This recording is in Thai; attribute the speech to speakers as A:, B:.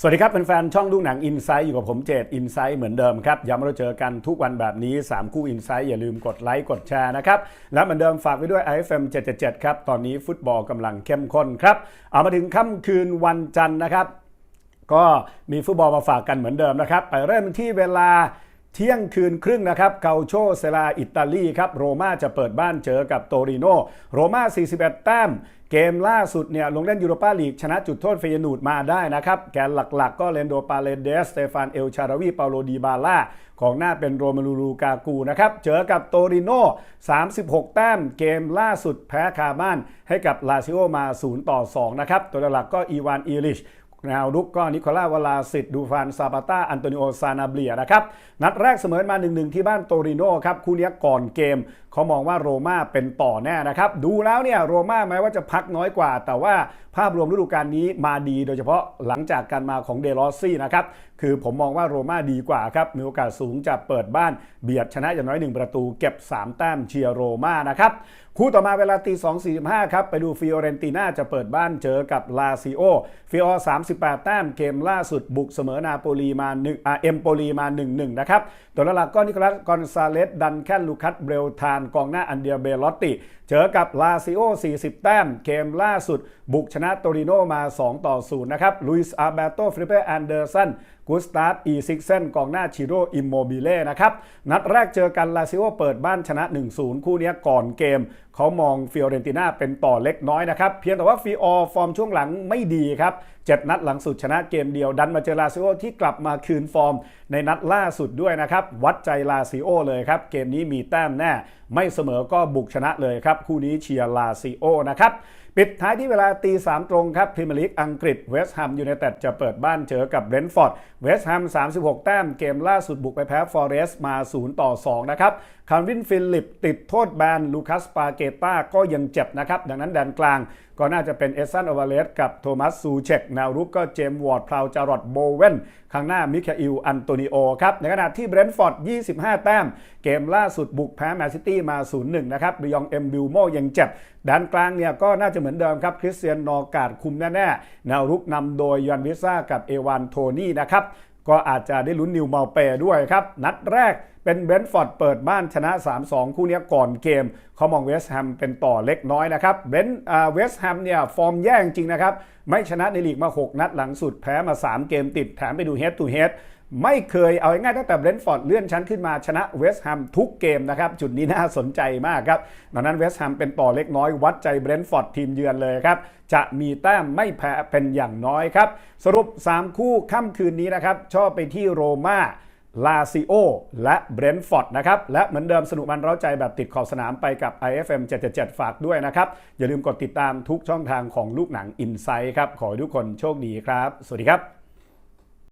A: สวัสดีครับแฟนๆช่องดูหนังอินไซต์อยู่กับผมเจตอินไซต์เหมือนเดิมครับย้ำว่าเราเจอกันทุกวันแบบนี้ 3 คู่อินไซต์อย่าลืมกดไลค์กดแชร์นะครับ และเหมือนเดิมฝากไว้ด้วย IFM 777 ครับ ตอนนี้ฟุตบอลกำลังเข้มข้นครับ เอามาถึงค่ำคืนวันจันทร์นะครับ ก็มีฟุตบอลมาฝากกันเหมือนเดิมนะครับ ไปเริ่มที่เวลา เที่ยงคืนครึ่งนะครับเกาโชเซลาอิตาลีครับโรม่าจะเปิดบ้านเจอกับโตริโนโรม่า 41 แต้ม เกมล่าสุดเนี่ยลงเล่นยูโรปาลีก ชนะจุดโทษเฟยนูดมาได้นะครับ แกนหลักๆ ก็เลนโดปาเลเดสสเตฟานเอลชาราวีเปาโลดีบาล่าของหน้าเป็นโรมาลูลูกากูนะครับ เจอกับโตริโน36 แต้ม เกมล่าสุดแพ้คาบ้านให้กับลาซิโอมา 0 ต่อ 2 นะครับ ตัวหลักก็อีวานอีลิช แนวรุกก็นิโคลาวลาสิตดูฟานซาปาตาอันโตนิโอ ซานาเบียนะครับ นัดแรกเสมอมา1-1ที่บ้านโตริโนครับคู่นี้ก่อนเกม เขามองว่าโรม่าเป็นต่อแน่นะครับ ดูแล้วเนี่ยโรม่าแม้ว่าจะพักน้อยกว่า แต่ว่าภาพรวมฤดูกาลนี้มาดีโดยเฉพาะหลังจากการมาของเดลอซี่นะครับ คือผมมองว่าโรม่าดีกว่าครับ มีโอกาสสูงจะเปิดบ้านเบียดชนะอย่างน้อย 1 ประตู เก็บ 3 แต้มเชียร์โรม่านะครับคู่ต่อมาเวลาตี2.45ครับไปดูฟิโอเรนติน่าจะเปิดบ้านเจอกับลาซิโอฟิโอ38 แต้มเกมล่าสุดบุกเสมอนาโปลีมา1อ่าเอมโปลีมา 1-1 นะครับ ตัวหลักก็นิโคลัสกอนซาเลสดันแคนลูคัสเบรลทานกองหน้าอันเดียเบลอตติ เจอกับลาซิโอ 40 แต้มเกมล่าสุด บุกชนะโตริโนมา 2 ต่อ 0 นะครับลุยส์อาเบโตฟริเปแอนเดอร์สัน กูสตาฟอีซิกเซนกองหน้าชิโรอิมโมบิเล่นะครับ นัดแรกเจอกันลาซิโอเปิดบ้านชนะ 1-0 คู่นี้ก่อนเกม เขามองฟิโอเรนติน่าเป็นต่อเล็กน้อยนะครับ เพียงแต่ว่าฟิออฟอร์มช่วงหลังไม่ดีครับ7นัดหลังสุดชนะเกมเดียวดันมาเจอลาซิโอที่กลับมาคืนฟอร์ม ในนัดล่าสุดด้วยนะครับ วัดใจลาซิโอเลยครับ เกมนี้มีแต้มแน่ ไม่เสมอก็บุกชนะเลยครับ คู่นี้เชียร์ลาซิโอนะครับ ปิดท้ายที่เวลาตีสามตรงครับพรีเมียร์ลีกอังกฤษเวสต์แฮมยูไนเต็ดจะเปิดบ้านเจอกับเบรนท์ฟอร์ดเวสต์แฮม 36 แต้มเกมล่าสุดบุกไปแพ้ฟอเรสต์มา 0 ต่อ 2 นะครับคาร์วินฟิลิปติดโทษแบนลูคัสปาเกต้าก็ยังเจ็บนะครับ ดังนั้นแดนกลางก็น่าจะเป็นเอซันอวาเลสกับโทมัสซูเชกแนวรุกก็เจมส์วอร์ดพราวจารอดโบเวนข้างหน้ามิคาอิลอันโตนิโอครับ ในขณะที่เบรนท์ฟอร์ด 25 แต้ม เกมล่าสุดบุกแพ้แมนซิตี้มา 0-1 นะครับบิยองเอ็มบิลโมยังเจ็บด้านกลางเนี่ยก็น่าจะเหมือนเดิมครับคริสเตียนนอการ์ดคุมแน่ๆแนวรุกนำโดยยอนวิซ่ากับเอวานโทนี่นะครับก็อาจจะได้ลุ้นนิวมาเปด้วยครับนัดแรก เป็นเบนฟอร์ดเปิดบ้านชนะ 3-2 คู่นี้ก่อนเกมเขามองเวสต์แฮมเป็นต่อเล็กน้อยนะครับเบนเวสต์แฮมเนี่ยฟอร์มแย่จริงนะครับ ไม่ชนะในลีกมา 6 นัดหลังสุดแพ้มา 3 เกมติดแถมไปดูเฮดตูเฮดไม่เคยเอาง่ายตั้งแต่เบรนท์ฟอร์ดเลื่อนชั้นขึ้นมาชนะเวสต์แฮมทุกเกมนะครับ จุดนี้น่าสนใจมากครับดังนั้นเวสต์แฮมเป็นต่อเล็กน้อยวัดใจเบรนท์ฟอร์ดทีมเยือนเลยครับ จะมีแต้มไม่แพ้เป็นอย่างน้อยครับ สรุป 3 คู่ค่ำคืนนี้นะครับ ชอบไปที่โรม่า ลาซิโอและเบรนท์ฟอร์ดนะครับ และเหมือนเดิมสนุกมันเร้าใจแบบติดขอบสนามไปกับ IFM 777 ฝากด้วยนะครับ อย่าลืมกดติดตามทุกช่องทางของลูกหนัง i n s i ซ h ์ครับ ขอให้ทุกคนโชคดีครับ สวัสดีครับ